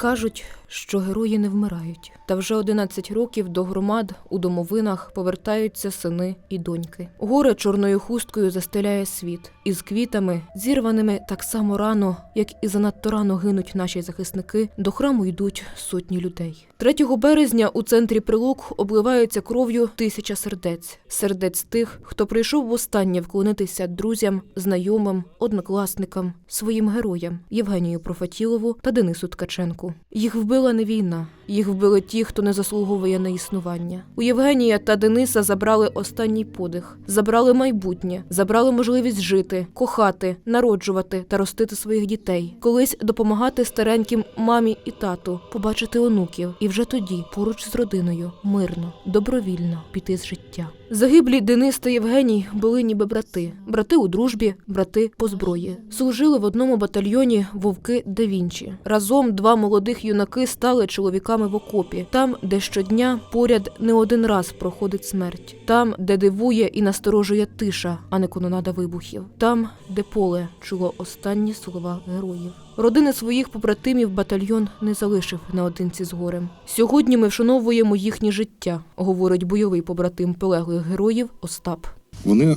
Кажуть, що герої не вмирають. Та вже 11 років до громад у домовинах повертаються сини і доньки. Горе чорною хусткою застеляє світ, із квітами, зірваними так само рано, як і занадто рано гинуть наші захисники. До храму йдуть сотні людей. 3 березня у центрі прилук обливаються кров'ю тисяча сердець, сердець тих, хто прийшов востаннє вклонитися друзям, знайомим, однокласникам, своїм героям Євгенію Профатілову та Денису Ткаченку. Їх вбила не війна, їх вбили ті, хто не заслуговує на існування. У Євгенія та Дениса забрали останній подих, забрали майбутнє, забрали можливість жити, кохати, народжувати та ростити своїх дітей, колись допомагати стареньким мамі і тату, побачити онуків, і вже тоді, поруч з родиною, мирно, добровільно піти з життя. Загиблі Денис та Євгеній були ніби брати, брати у дружбі, брати по зброї. Служили в одному батальйоні вовки да Вінчі. Разом два молодих юнаки стали чоловіками в окопі, там, де щодня поряд не один раз проходить смерть, там, де дивує і насторожує тиша, а не кононада вибухів, там, де поле чуло останні слова героїв. Родини своїх побратимів батальйон не залишив наодинці з горем. Сьогодні ми вшановуємо їхнє життя, говорить бойовий побратим полеглих героїв Остап. Вони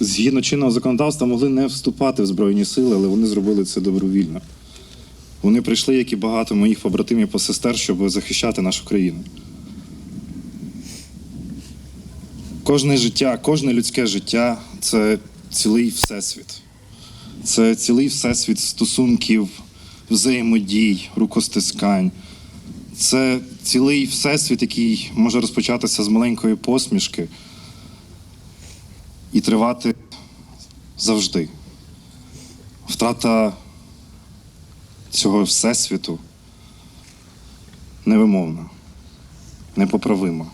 згідно чинного законодавства могли не вступати в Збройні сили, але вони зробили це добровільно. Вони прийшли, як і багато моїх побратимів по сестер, щоб захищати нашу країну. Кожне життя, кожне людське життя це цілий всесвіт. Це цілий всесвіт стосунків, взаємодій, рукостискань. Це цілий всесвіт, який може розпочатися з маленької посмішки і тривати завжди. Втрата цього всесвіту невимовна, непоправима.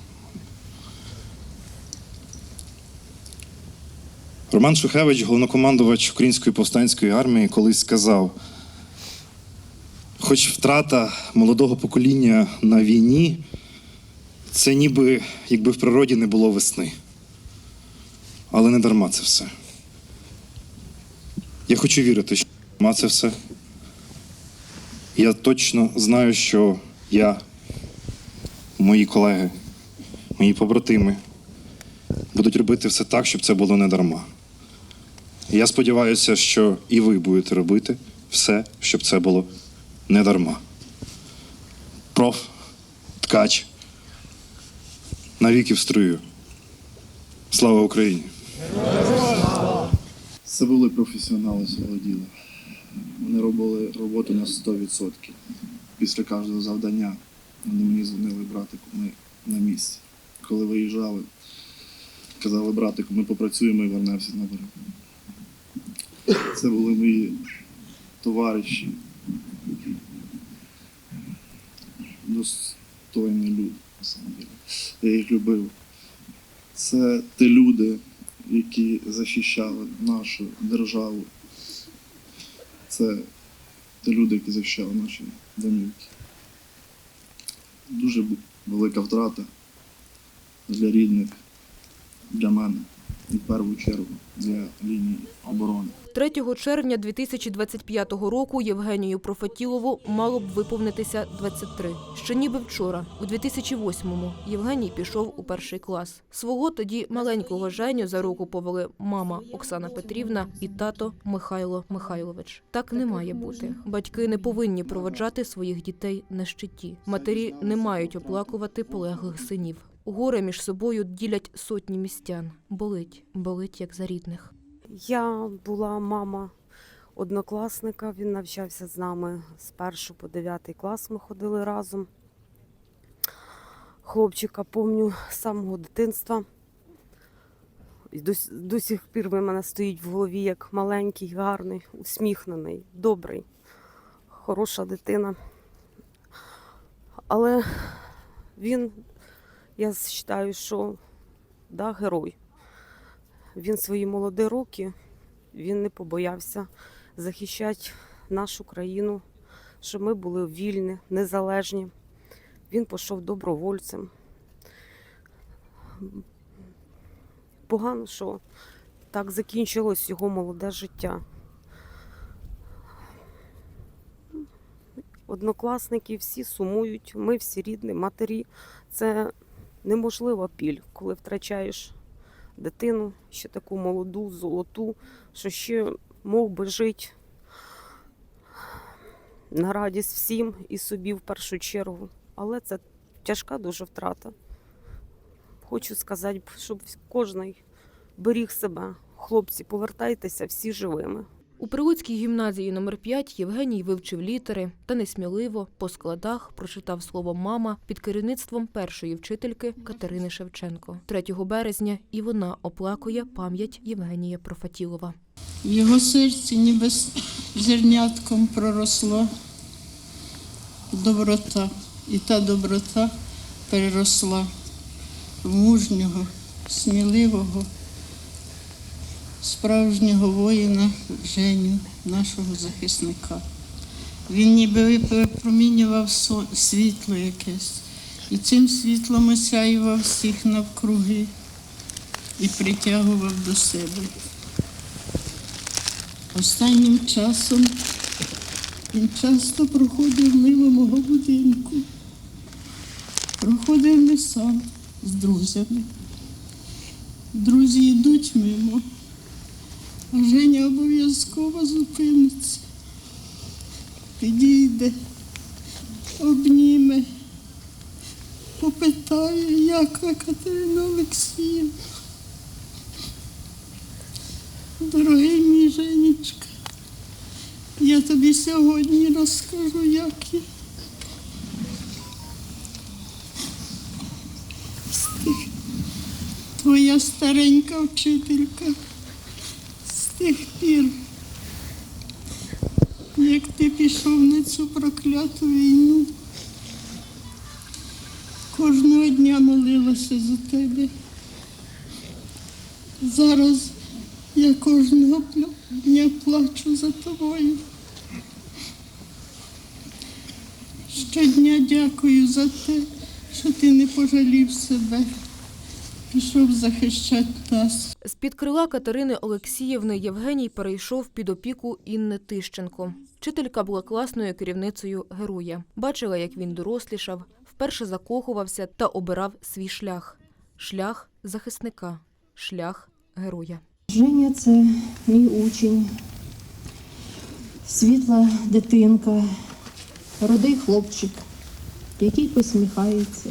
Роман Шухевич, головнокомандувач Української повстанської армії, колись сказав: хоч втрата молодого покоління на війні, це ніби якби в природі не було весни. Але не дарма це все. Я хочу вірити, що дарма це все. Я точно знаю, що я, мої колеги, мої побратими будуть робити все так, щоб це було не дарма. Я сподіваюся, що і ви будете робити все, щоб це було не дарма. Проф, ткач, навіки в струю. Слава Україні! Це були професіонали свого діла. Вони робили роботу на 100%. Після кожного завдання вони мені дзвонили, братику, ми на місці. Коли виїжджали, казали, братику, ми попрацюємо і вернемося на берег. Це були мої товариші, достойні люди, на самом деле. Я їх любив. Це ті люди, які захищали нашу державу. Це ті люди, які захищали наші домівки. Дуже велика втрата для рідних, для мене в першу чергу для лінії оборони. 3 червня 2025 року Євгенію Профатілову мало б виповнитися 23. Ще ніби вчора, у 2008-му, Євгеній пішов у перший клас. Свого тоді маленького Женю за руку повели мама Оксана Петрівна і тато Михайло Михайлович. Так не має бути. Батьки не повинні проводжати своїх дітей на щиті. Матері не мають оплакувати полеглих синів. Горе між собою ділять сотні містян. Болить, болить як за рідних. Я була мама однокласника, він навчався з нами з 1 по 9 клас. Ми ходили разом. Хлопчика помню з самого дитинства. До сих пір в мене стоїть в голові як маленький, гарний, усміхнений, добрий, хороша дитина. Але він, я вважаю, що да, герой. Він свої молоді роки, він не побоявся захищати нашу країну, щоб ми були вільні, незалежні. Він пішов добровольцем. Погано, що так закінчилось його молоде життя. однокласники всі сумують. Ми всі рідні, матері. Це неможлива піль, коли втрачаєш дитину, ще таку молоду, золоту, що ще мог би жити на радість всім і собі в першу чергу. Але це тяжка дуже втрата. Хочу сказати, щоб кожен беріг себе. Хлопці, повертайтеся всі живими. У Прилуцькій гімназії номер 5 Євгеній вивчив літери та несміливо по складах прочитав слово мама під керівництвом першої вчительки Катерини Шевченко. 3 березня і вона оплакує пам'ять Євгенія Профатілова. В його серці ніби зернятком проросла доброта. І та доброта переросла в мужнього, сміливого, справжнього воїна Женю, нашого захисника. Він ніби випромінював світло якесь, і цим світлом осяював всіх навкруги і притягував до себе. Останнім часом він часто проходив мимо мого будинку. Проходив не сам з друзями. Друзі йдуть мимо, Женя обов'язково зупиниться, підійде, обніме, попитає, як Катерина Олексіївна. Дорогий мій Женечка, я тобі сьогодні розкажу, як я. Твоя старенька вчителька тих пір, як ти пішов на цю прокляту війну, кожного дня молилася за тебе. Зараз я кожного дня плачу за тобою. Щодня дякую за те, що ти не пожалів себе, пішов захищати нас. З-під крила Катерини Олексіївни Євгеній перейшов під опіку Інни Тищенко. Вчителька була класною керівницею героя. Бачила, як він дорослішав, вперше закохувався та обирав свій шлях шлях захисника, шлях героя. Женя це мій учень, світла дитинка, родий хлопчик, який посміхається,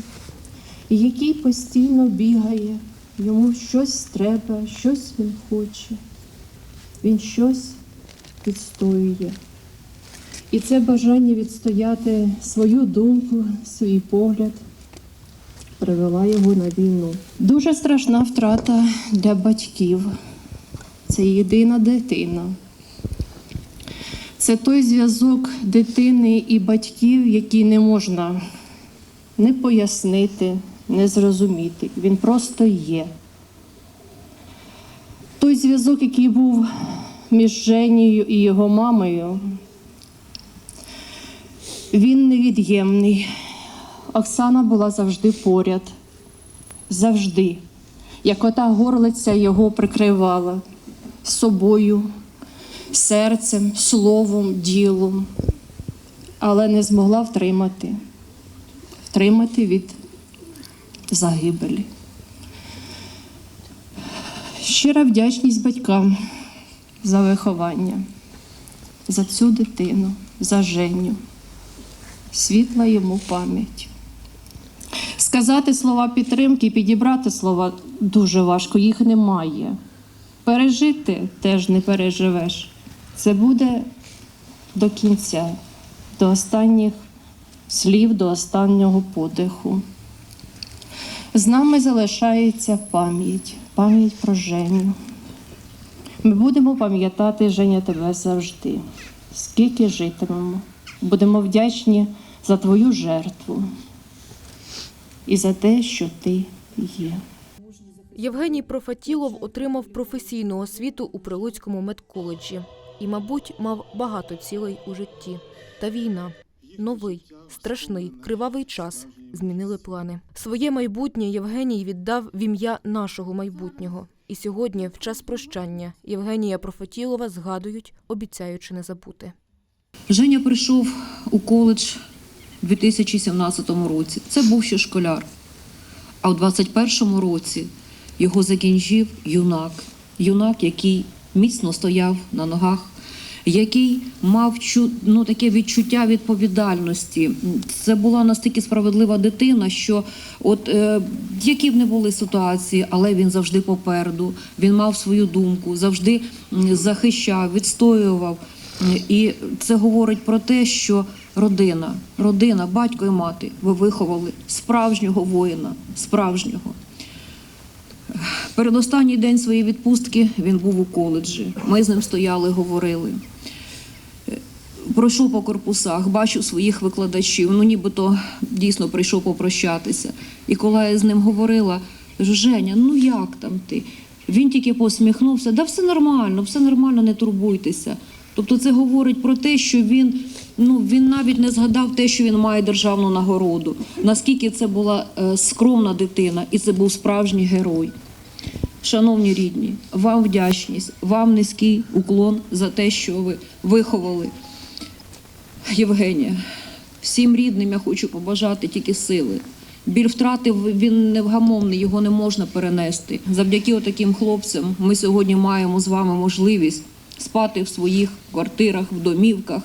який постійно бігає, йому щось треба, щось він хоче, він щось відстоює. І це бажання відстояти свою думку, свій погляд привела його на війну. Дуже страшна втрата для батьків. Це єдина дитина. Це той зв'язок дитини і батьків, який не можна не пояснити, не зрозуміти. Він просто є. Той зв'язок, який був між Женією і його мамою, він невід'ємний. Оксана була завжди поряд, завжди. Як ота горлиця його прикривала собою, серцем, словом, ділом, але не змогла втримати, втримати від загибелі. Щира вдячність батькам за виховання, за цю дитину, за Женю. Світла йому пам'ять. Сказати слова підтримки, підібрати слова дуже важко, їх немає. Пережити теж не переживеш. Це буде до кінця, до останніх слів, до останнього подиху. З нами залишається пам'ять, пам'ять про Женю. Ми будемо пам'ятати Женя тебе завжди, скільки житимемо. Будемо вдячні за твою жертву і за те, що ти є. Євгеній Профатілов отримав професійну освіту у Прилуцькому медколеджі і, мабуть, мав багато цілей у житті. Та війна, новий, страшний, кривавий час змінили плани. Своє майбутнє Євгеній віддав в ім'я нашого майбутнього. І сьогодні, в час прощання, Євгенія Профатілова згадують, обіцяючи не забути. Женя прийшов у коледж у 2017 році. Це був ще школяр. А у 21-му році його закінчив юнак. Юнак, який міцно стояв на ногах, який мав ну, таке відчуття відповідальності. Це була настільки справедлива дитина, що от е, які б не були ситуації, але він завжди попереду, він мав свою думку, завжди захищав, відстоював. І це говорить про те, що родина, родина, батько і мати, ви виховали справжнього воїна, справжнього. Передостанній день своєї відпустки він був у коледжі. Ми з ним стояли, говорили. Пройшов по корпусах, бачив своїх викладачів. Ну, нібито дійсно прийшов попрощатися. І коли я з ним говорила, Женя, ну як там ти? Він тільки посміхнувся, да все нормально, все нормально, не турбуйтеся. Тобто це говорить про те, що він, ну, він навіть не згадав те, що він має державну нагороду. Наскільки це була е, скромна дитина, і це був справжній герой. Шановні рідні, вам вдячність, вам низький уклон за те, що ви виховали Євгенія. Всім рідним я хочу побажати тільки сили. Біль втрати він невгамовний, його не можна перенести. Завдяки таким хлопцям ми сьогодні маємо з вами можливість спати в своїх квартирах, в домівках.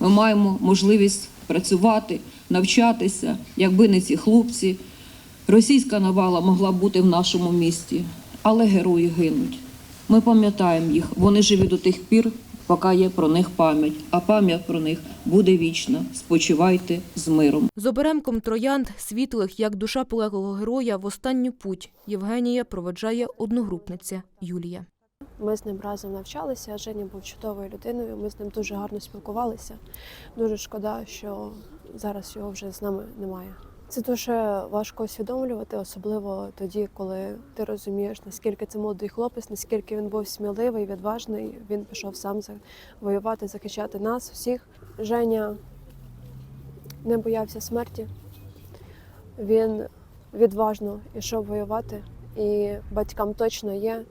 Ми маємо можливість працювати, навчатися. Якби не ці хлопці, російська навала могла бути в нашому місті, але герої гинуть. Ми пам'ятаємо їх, вони живі до тих пір, поки є про них пам'ять, а пам'ять про них буде вічна. Спочивайте з миром. З оберемком троянд, світлих, як душа полеглого героя, в останню путь Євгенія проведжає одногрупниця Юлія. Ми з ним разом навчалися. Женя був чудовою людиною. Ми з ним дуже гарно спілкувалися. Дуже шкода, що зараз його вже з нами немає. Це дуже важко усвідомлювати, особливо тоді, коли ти розумієш, наскільки це молодий хлопець, наскільки він був сміливий, відважний. Він пішов сам воювати, захищати нас, всіх. Женя не боявся смерті. Він відважно йшов воювати, і батькам точно є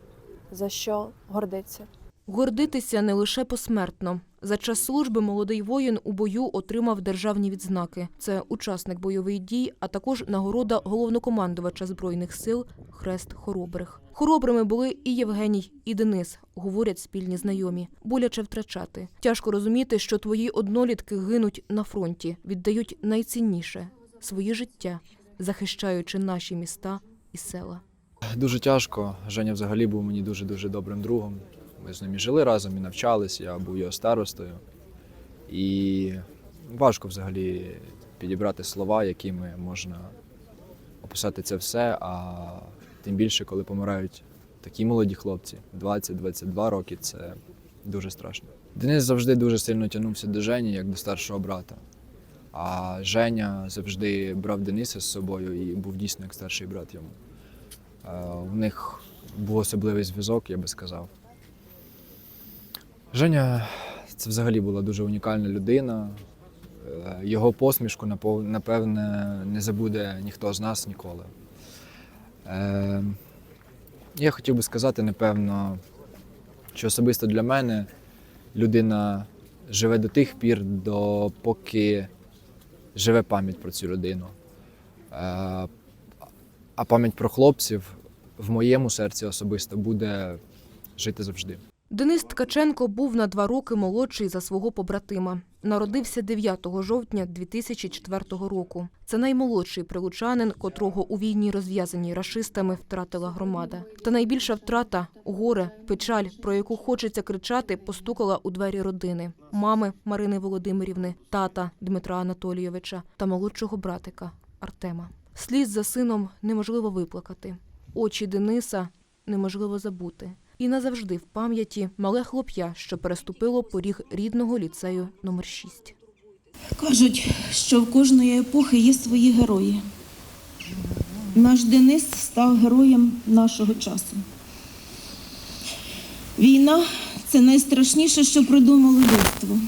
за що гордитися. Гордитися не лише посмертно. За час служби молодий воїн у бою отримав державні відзнаки. Це учасник бойових дій, а також нагорода головнокомандувача збройних сил Хрест Хоробрих. Хоробрими були і Євгеній, і Денис, говорять спільні знайомі. Боляче втрачати. Тяжко розуміти, що твої однолітки гинуть на фронті, віддають найцінніше свої життя, захищаючи наші міста і села. Дуже тяжко. Женя взагалі був мені дуже-дуже добрим другом. Ми з ним і жили разом і навчались, я був його старостою. І важко взагалі підібрати слова, якими можна описати це все. А тим більше, коли помирають такі молоді хлопці, 20-22 роки, це дуже страшно. Денис завжди дуже сильно тягнувся до Жені, як до старшого брата. А Женя завжди брав Дениса з собою і був дійсно як старший брат йому. Е, У них був особливий зв'язок, я би сказав. Женя це взагалі була дуже унікальна людина. Е, Його посмішку, напевне, не забуде ніхто з нас ніколи. Е, Я хотів би сказати, напевно, що особисто для мене людина живе до тих пір, допоки живе пам'ять про цю людину. Е, а пам'ять про хлопців в моєму серці особисто буде жити завжди. Денис Ткаченко був на два роки молодший за свого побратима. Народився 9 жовтня 2004 року. Це наймолодший прилучанин, котрого у війні, розв'язаній рашистами, втратила громада. Та найбільша втрата горе, печаль, про яку хочеться кричати, постукала у двері родини мами Марини Володимирівни, тата Дмитра Анатолійовича та молодшого братика Артема. Сліз за сином неможливо виплакати. Очі Дениса неможливо забути. І назавжди в пам'яті мале хлоп'я, що переступило поріг рідного ліцею номер 6. Кажуть, що в кожної епохи є свої герої. Наш Денис став героєм нашого часу. Війна це найстрашніше, що придумало людство.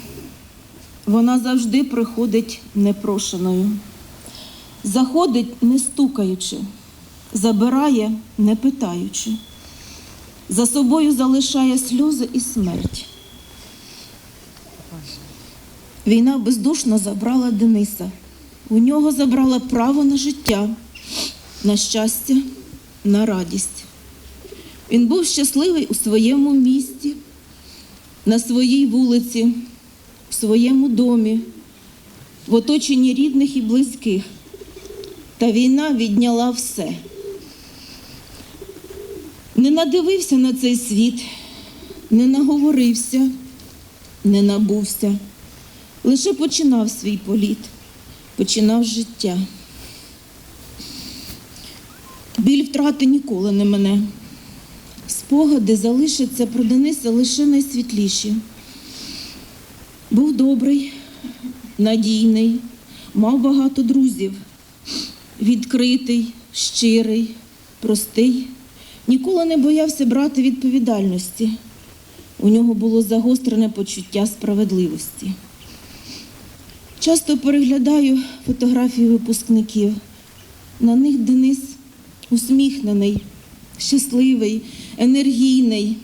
Вона завжди приходить непрошеною, заходить не стукаючи, забирає не питаючи, за собою залишає сльози і смерть. Війна бездушно забрала Дениса. У нього забрала право на життя, на щастя, на радість. Він був щасливий у своєму місті, на своїй вулиці, в своєму домі, в оточенні рідних і близьких. Та війна відняла все. Не надивився на цей світ, не наговорився, не набувся. Лише починав свій політ, починав життя. Біль втрати ніколи не мене. Спогади залишаться про Дениса лише найсвітліші. Був добрий, надійний, мав багато друзів, відкритий, щирий, простий, ніколи не боявся брати відповідальності. У нього було загострене почуття справедливості. Часто переглядаю фотографії випускників. На них Денис усміхнений, щасливий, енергійний.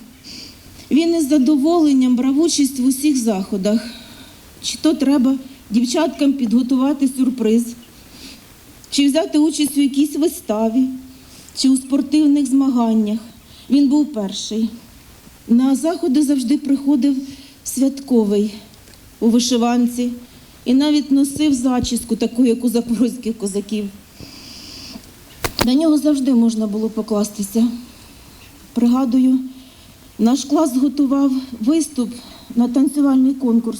Він із задоволенням брав участь в усіх заходах. Чи то треба дівчаткам підготувати сюрприз, чи взяти участь у якійсь виставі, чи у спортивних змаганнях. Він був перший. На заходи завжди приходив святковий у вишиванці і навіть носив зачіску, таку, як у запорозьких козаків. На нього завжди можна було покластися. Пригадую, наш клас готував виступ на танцювальний конкурс.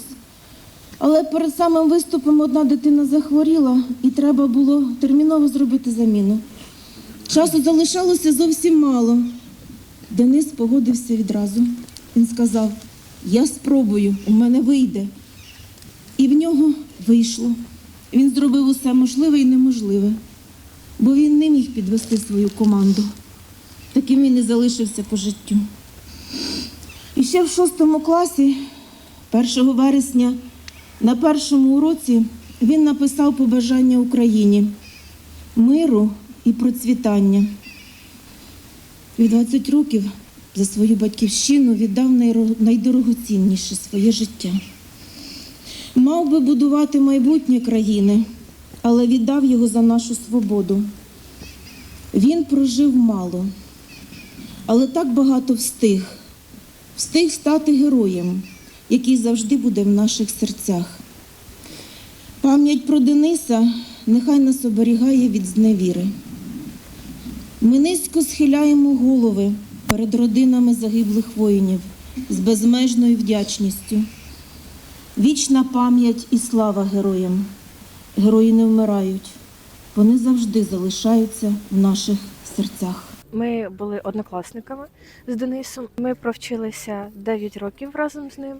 Але перед самим виступом одна дитина захворіла і треба було терміново зробити заміну. Часу залишалося зовсім мало. Денис погодився відразу. Він сказав: Я спробую, у мене вийде. І в нього вийшло. Він зробив усе можливе і неможливе, бо він не міг підвести свою команду. Таким він і залишився по життю. І ще в шостому класі, 1 вересня, на першому уроці він написав побажання Україні миру і процвітання. І в 20 років за свою батьківщину віддав найдорогоцінніше своє життя. Мав би будувати майбутнє країни, але віддав його за нашу свободу. Він прожив мало, але так багато встиг, встиг стати героєм, який завжди буде в наших серцях. Пам'ять про Дениса нехай нас оберігає від зневіри. Ми низько схиляємо голови перед родинами загиблих воїнів з безмежною вдячністю. Вічна пам'ять і слава героям. Герої не вмирають, вони завжди залишаються в наших серцях. Ми були однокласниками з Денисом. Ми провчилися 9 років разом з ним.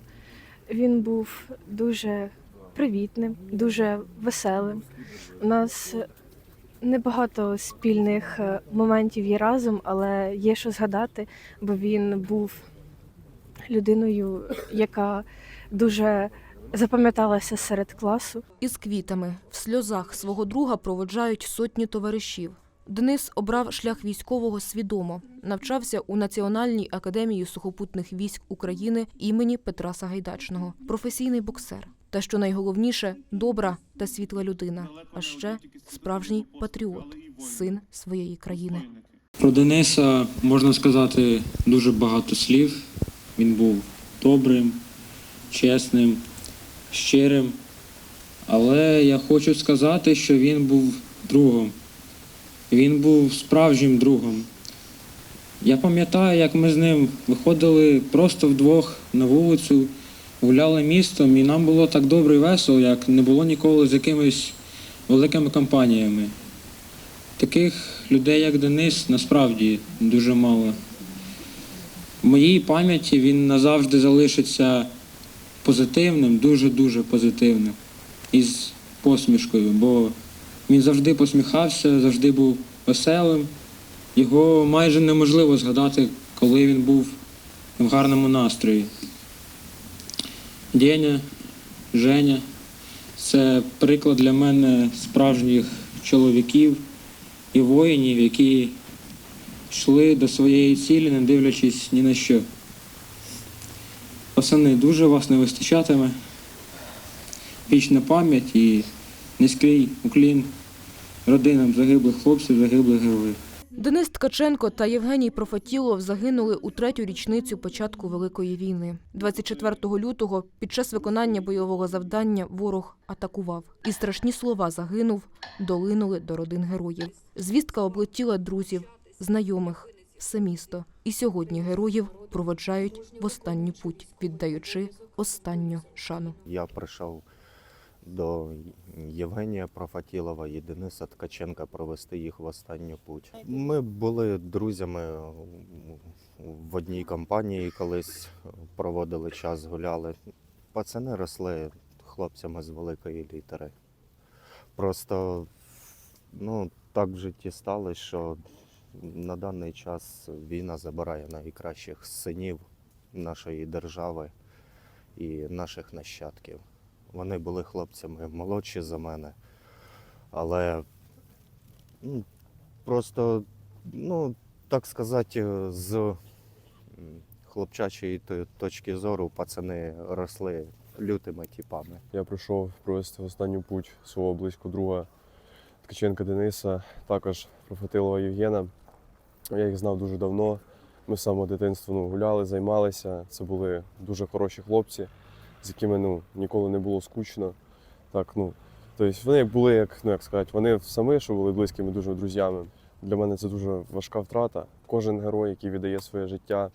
Він був дуже привітним, дуже веселим. У нас небагато спільних е, моментів є разом, але є що згадати, бо він був людиною, яка дуже запам'яталася серед класу. Із квітами в сльозах свого друга проводжають сотні товаришів. Денис обрав шлях військового свідомо, навчався у Національній академії сухопутних військ України імені Петра Сагайдачного, професійний боксер. Та що найголовніше добра та світла людина, а ще справжній патріот, син своєї країни. Про Дениса можна сказати дуже багато слів. Він був добрим, чесним, щирим. Але я хочу сказати, що він був другом. Він був справжнім другом. Я пам'ятаю, як ми з ним виходили просто вдвох на вулицю, гуляли містом, і нам було так добре і весело, як не було ніколи з якимись великими компаніями. Таких людей, як Денис, насправді дуже мало. В моїй пам'яті він назавжди залишиться позитивним, дуже-дуже позитивним і з посмішкою, бо він завжди посміхався, завжди був веселим. Його майже неможливо згадати, коли він був в гарному настрої. Деня, Женя це приклад для мене справжніх чоловіків і воїнів, які йшли до своєї цілі, не дивлячись ні на що. Пацани, дуже вас не вистачатиме. вічна пам'ять і низький уклін родинам загиблих хлопців, загиблих героїв. Денис Ткаченко та Євгеній Профатілов загинули у третю річницю початку Великої війни. 24 лютого під час виконання бойового завдання ворог атакував. І страшні слова загинув долинули до родин героїв. Звістка облетіла друзів, знайомих, все місто. І сьогодні героїв проводжають в останню путь, віддаючи останню шану. Я прийшов до Євгенія Профатілова і Дениса Ткаченка провести їх в останню путь. Ми були друзями в одній компанії, колись проводили час, гуляли. Пацани росли хлопцями з великої літери. Просто ну, так в житті сталося, що на даний час війна забирає найкращих синів нашої держави і наших нащадків. Вони були хлопцями молодші за мене. Але ну, просто, ну, так сказати, з хлопчачої точки зору пацани росли лютими типами. Я прийшов провести в останню путь свого близького друга Ткаченка Дениса, також Профатилова Євгена. Я їх знав дуже давно. Ми з самого дитинства ну, гуляли, займалися. Це були дуже хороші хлопці, з якими ну, ніколи не було скучно. Так, ну, тобто вони були, як, ну, як сказати, вони самі, що були близькими дуже друзями. Для мене це дуже важка втрата. Кожен герой, який віддає своє життя,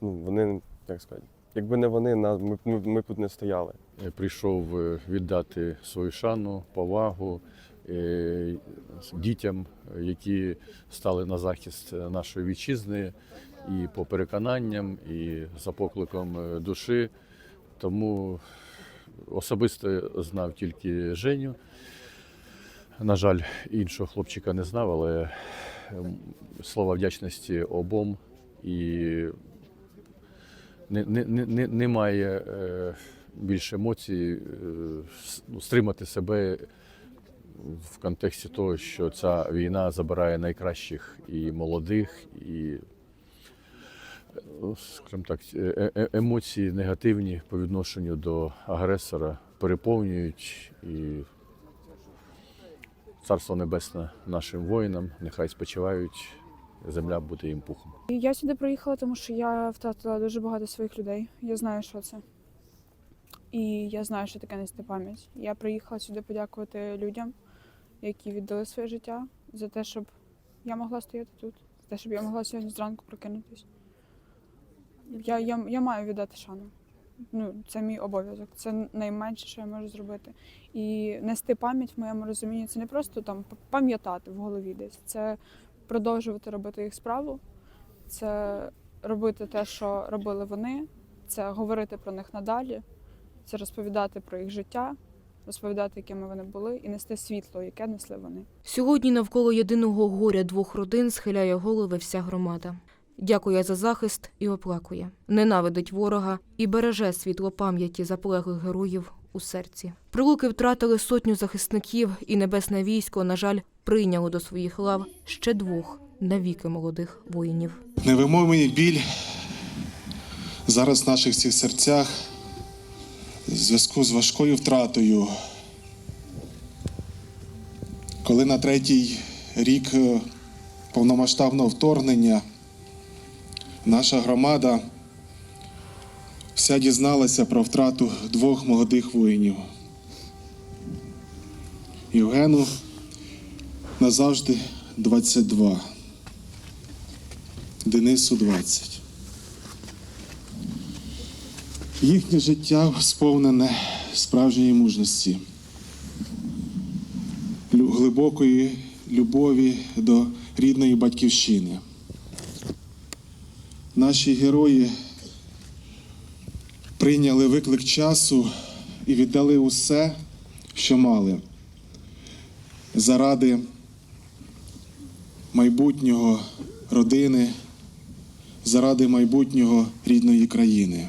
ну, вони, як сказати, якби не вони, ми, ми, ми тут не стояли. Я прийшов е, віддати свою шану, повагу е, дітям, які стали на захист нашої вітчизни і по переконанням, і за покликом е, душі. Тому особисто знав тільки Женю. На жаль, іншого хлопчика не знав, але ем, слова вдячності обом і не, не, не, не- немає е, більше емоцій е, ну, стримати себе в контексті того, що ця війна забирає найкращих і молодих, і, скажімо так, е- е- емоції негативні по відношенню до агресора переповнюють і царство небесне нашим воїнам, нехай спочивають, земля буде їм пухом. Я сюди приїхала, тому що я втратила дуже багато своїх людей. Я знаю, що це. І я знаю, що таке нести пам'ять. Я приїхала сюди подякувати людям, які віддали своє життя за те, щоб я могла стояти тут, за те, щоб я могла сьогодні зранку прокинутись. Я, я, я маю віддати шану. Ну, це мій обов'язок. Це найменше, що я можу зробити. І нести пам'ять в моєму розумінні це не просто там пам'ятати в голові десь. Це продовжувати робити їх справу, це робити те, що робили вони, це говорити про них надалі, це розповідати про їх життя, розповідати, якими вони були, і нести світло, яке несли вони. Сьогодні навколо єдиного горя двох родин схиляє голови вся громада. Дякує за захист і оплакує, ненавидить ворога і береже світло пам'яті заполеглих героїв у серці. Прилуки втратили сотню захисників, і небесне військо, на жаль, прийняло до своїх лав ще двох навіки молодих воїнів. Невимовний біль зараз в наших всіх серцях в зв'язку з важкою втратою. Коли на третій рік е, повномасштабного вторгнення наша громада вся дізналася про втрату двох молодих воїнів. Євгену назавжди 22. Денису 20. Їхнє життя сповнене справжньої мужності, глибокої любові до рідної батьківщини. Наші герої прийняли виклик часу і віддали усе, що мали, заради майбутнього родини, заради майбутнього рідної країни.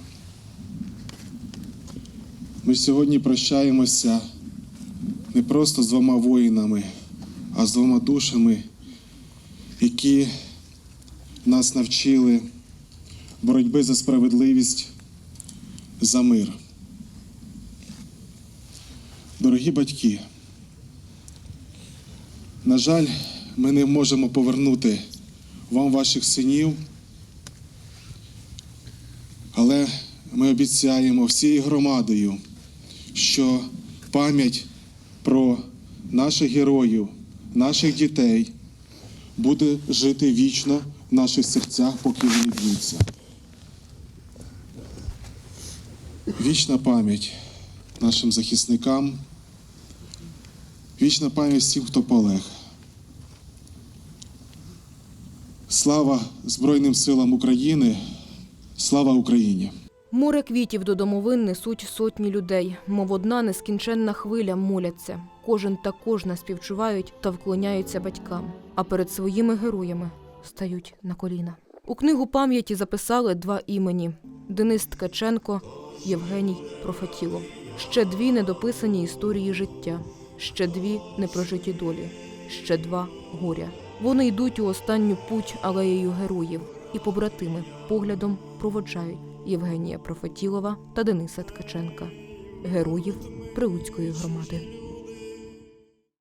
Ми сьогодні прощаємося не просто з двома воїнами, а з двома душами, які нас навчили боротьби за справедливість, за мир. Дорогі батьки, на жаль, ми не можемо повернути вам ваших синів, але ми обіцяємо всією громадою, що пам'ять про наших героїв, наших дітей буде жити вічно в наших серцях, поки вони б'ються. Вічна пам'ять нашим захисникам, вічна пам'ять всім, хто полег. Слава Збройним силам України, слава Україні! Море квітів до домовин несуть сотні людей, мов одна нескінченна хвиля моляться. Кожен та кожна співчувають та вклоняються батькам, а перед своїми героями стають на коліна. У книгу пам'яті записали два імені: Денис Ткаченко, Євгеній Профатілов. Ще дві недописані історії життя, ще дві непрожиті долі, ще два горя. Вони йдуть у останню путь алеєю героїв, і побратими поглядом проводжають Євгенія Профатілова та Дениса Ткаченка, героїв Прилуцької громади.